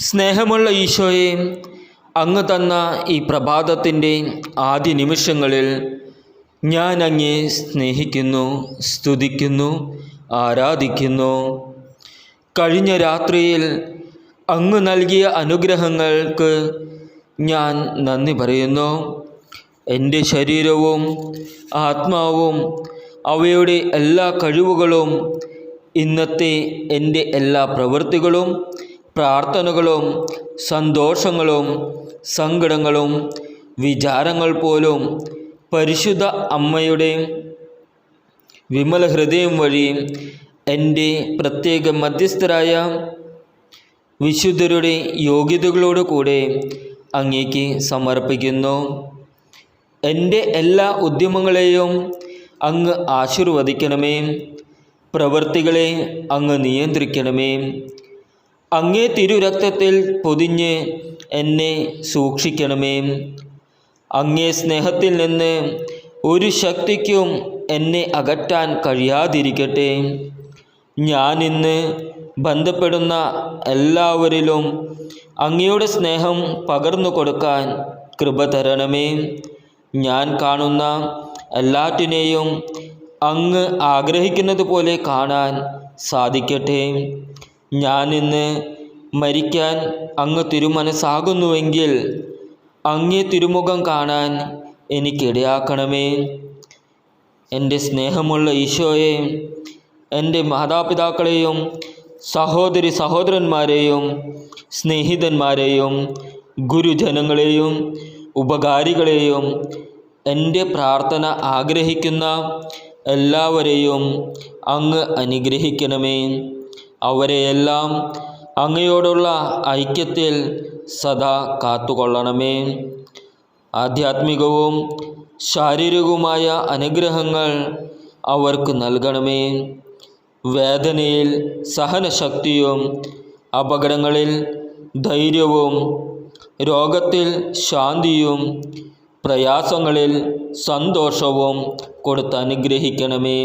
സ്നേഹമുള്ള ഈശോയെ അങ്ങ് തന്ന ഈ പ്രഭാതത്തിന്റെ ആദ്യ നിമിഷങ്ങളിൽ ഞാൻ അങ്ങേ സ്നേഹിക്കുന്നു സ്തുതിക്കുന്നു ആരാധിക്കുന്നു. കഴിഞ്ഞ രാത്രിയിൽ അങ്ങ് നൽകിയ അനുഗ്രഹങ്ങൾക്ക് ഞാൻ നന്ദി പറയുന്നു. എന്റെ ശരീരവും ആത്മാവും അവയുടെ എല്ലാ കഴിവുകളും ഇന്നത്തെ എന്റെ എല്ലാ പ്രവൃത്തികളും പ്രാർത്ഥനകളും സന്തോഷങ്ങളും സങ്കടങ്ങളും വിചാരങ്ങൾ പോലും പരിശുദ്ധ അമ്മയുടെ വിമല ഹൃദയം വഴി എന്റെ പ്രത്യേക മധ്യസ്ഥരായ വിശുദ്ധരുടെ യോഗ്യതകളോട് കൂടെ അങ്ങേക്ക് സമർപ്പിക്കുന്നു. എന്റെ എല്ലാ ഉദ്യമങ്ങളെയും അങ്ങ് ആശീർവദിക്കണമേ. പ്രവൃത്തികളെ അങ്ങ് നിയന്ത്രിക്കണമേ. അങ്ങേ തിരുരക്തത്തിൽ പൊതിഞ്ഞ് എന്നെ സൂക്ഷിക്കണമേ. അങ്ങേ സ്നേഹത്തിൽ നിന്ന് ഒരു ശക്തിക്കും എന്നെ അകറ്റാൻ കഴിയാതിരിക്കട്ടെ. ഞാനിന്ന് ബന്ധപ്പെടുന്ന എല്ലാവരിലും അങ്ങയുടെ സ്നേഹം പകർന്നു കൊടുക്കാൻ കൃപ തരണമേ. ഞാൻ കാണുന്ന എല്ലാറ്റിനെയും അങ്ങ് ആഗ്രഹിക്കുന്നത് പോലെ കാണാൻ സാധിക്കട്ടെ. ഞാനിന്ന് മരിക്കാൻ അങ്ങ് തിരുമനസ്സാകുന്നുവെങ്കിൽ അങ്ങേ തിരുമുഖം കാണാൻ എനിക്കിടയാക്കണമേ. എന്റെ സ്നേഹമുള്ള ഈശോയെ എന്റെ മാതാപിതാക്കളെയും സഹോദരി സഹോദരന്മാരെയും സ്നേഹിതന്മാരെയും ഗുരുജനങ്ങളെയും ഉപകാരികളെയും എന്റെ പ്രാർത്ഥന ആഗ്രഹിക്കുന്ന എല്ലാവരെയും അങ്ങ് അനുഗ്രഹിക്കണമേ. അവരെയെല്ലാം അങ്ങയോടുള്ള ഐക്യത്തിൽ സദാ കാത്തുകൊള്ളണമേ. ആധ്യാത്മികവും ശാരീരികവുമായ അനുഗ്രഹങ്ങൾ അവർക്ക് നൽകണമേ. വേദനയിൽ സഹനശക്തിയും അപകടങ്ങളിൽ ധൈര്യവും രോഗത്തിൽ ശാന്തിയും പ്രയാസങ്ങളിൽ സന്തോഷവും കൊടുത്ത് അനുഗ്രഹിക്കണമേ.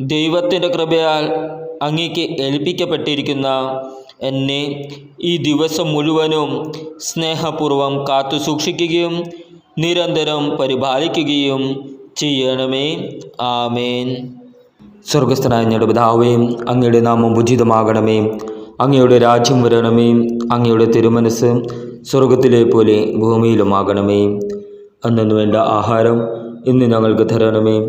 ദൈവത്തിന്റെ കൃപയാൽ അങ്ങേക്ക് ഏൽപ്പിക്കപ്പെട്ടിരിക്കുന്ന എന്നെ ഈ ദിവസം മുഴുവനും സ്നേഹപൂർവം കാത്തു സൂക്ഷിക്കുകയും നിരന്തരം പരിപാലിക്കുകയും ചെയ്യണമേ. ആമേൻ. സ്വർഗസ്ഥനായ ഞങ്ങളുടെ പിതാവേ അങ്ങയുടെ നാമം ഉചിതമാകണമേ. അങ്ങയുടെ രാജ്യം വരണമേ. അങ്ങയുടെ തിരുമനസ് സ്വർഗത്തിലെ പോലെ ഭൂമിയിലുമാകണമേ. അന്നു വേണ്ട ആഹാരം ഇന്ന് ഞങ്ങൾക്ക് തരണമേ.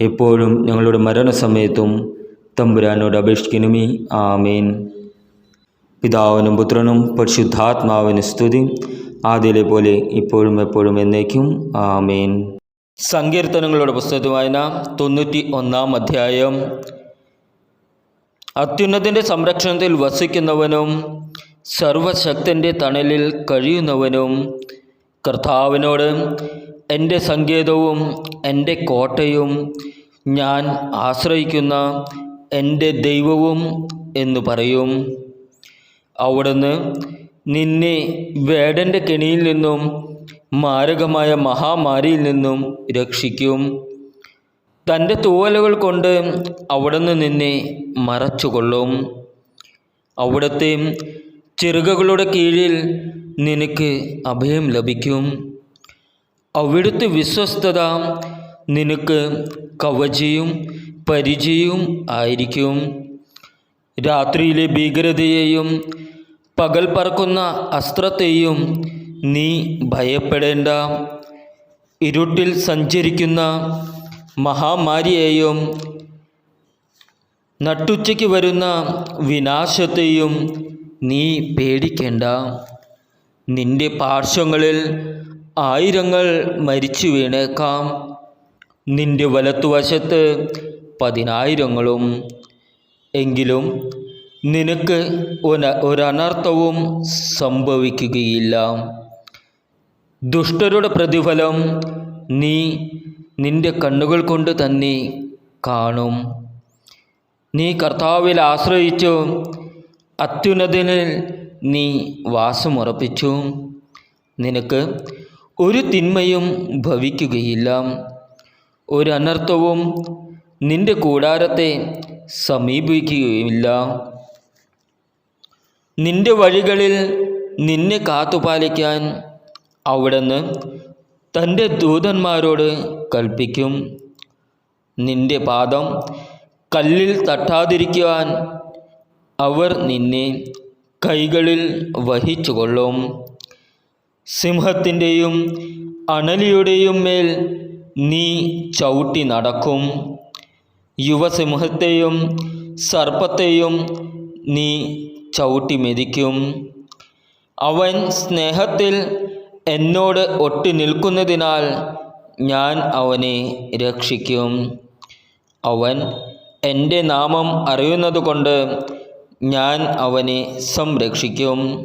എപ്പോഴും ഞങ്ങളുടെ മരണസമയത്തും തമ്പുരാനോട് അപേക്ഷിക്കണമേ. ആമേൻ. പിതാവിനും പുത്രനും പരിശുദ്ധാത്മാവിന് സ്തുതി. ആദ്യയിലെ പോലെ ഇപ്പോഴും എപ്പോഴും എന്നേക്കും. ആമേൻ. സങ്കീർത്തനങ്ങളുടെ പുസ്തകത്തിൽ വായന തൊണ്ണൂറ്റി ഒന്നാം അധ്യായം. അത്യുന്നതിന്റെ സംരക്ഷണത്തിൽ വസിക്കുന്നവനും സർവശക്തന്റെ തണലിൽ കഴിയുന്നവനും കർത്താവിനോട് എന്റെ സങ്കേതവും എന്റെ കോട്ടയും ഞാൻ ആശ്രയിക്കുന്ന എന്റെ ദൈവവും എന്ന് പറയും. അവിടുന്ന് നിന്നെ വേടന്റെ കെണിയിൽ നിന്നും മാരകമായ മഹാമാരിയിൽ നിന്നും രക്ഷിക്കും. തന്റെ തൂവലുകൾ കൊണ്ട് അവിടുന്ന് നിന്നെ മറച്ചുകൊള്ളും. അവിടുത്തെ ചിറകുകളുടെ കീഴിൽ നിനക്ക് അഭയം ലഭിക്കും. അവിടുത്തെ വിശ്വസ്തത നിനക്ക് കവചയും പരിചയവും ആയിരിക്കും. രാത്രിയിലെ ഭീകരതയെയും പകൽ പറക്കുന്ന അസ്ത്രത്തെയും നീ ഭയപ്പെടേണ്ട. ഇരുട്ടിൽ സഞ്ചരിക്കുന്ന മഹാമാരിയെയും നട്ടുച്ചയ്ക്ക് വരുന്ന വിനാശത്തെയും നീ പേടിക്കേണ്ട. നിന്റെ പാർശ്വങ്ങളിൽ ആയിരങ്ങൾ മരിച്ചു വീണേക്കാം. നിന്റെ വലത്തുവശത്ത് പതിനായിരങ്ങളും. എങ്കിലും നിനക്ക് ഒരനർത്ഥവും സംഭവിക്കുകയില്ല. ദുഷ്ടരുടെ പ്രതിഫലം നീ നിന്റെ കണ്ണുകൾ കൊണ്ട് തന്നെ കാണും. നീ കർത്താവിൽ ആശ്രയിച്ചു അത്യുന്നതനിൽ നീ വാസമുറപ്പിച്ചു. നിനക്ക് ഒരു തിന്മയും ഭവിക്കുകയില്ല. ഒരു അനർത്ഥവും നിന്റെ കൂടാരത്തെ സമീപിക്കുകയുമില്ല. നിന്റെ വഴികളിൽ നിന്നെ കാത്തുപാലിക്കാൻ അവിടുന്ന് തന്റെ ദൂതന്മാരോട് കൽപ്പിക്കും. നിന്റെ പാദം കല്ലിൽ തട്ടാതിരിക്കുവാൻ അവർ നിന്നെ കൈകളിൽ വഹിച്ചുകൊള്ളും. സിംഹത്തിന്റെയും അണലിയുടെയും മേൽ നീ ചവിട്ടി നടക്കും. യുവസിംഹത്തെയും സർപ്പത്തെയും നീ ചവിട്ടി മെതിക്കും. അവൻ സ്നേഹത്തിൽ എന്നോട് ഒട്ടി നിൽക്കുന്നതിനാൽ ഞാൻ അവനെ രക്ഷിക്കും. അവൻ എന്റെ നാമം അറിയുന്നതുകൊണ്ട് ഞാൻ അവനെ സംരക്ഷിക്കും.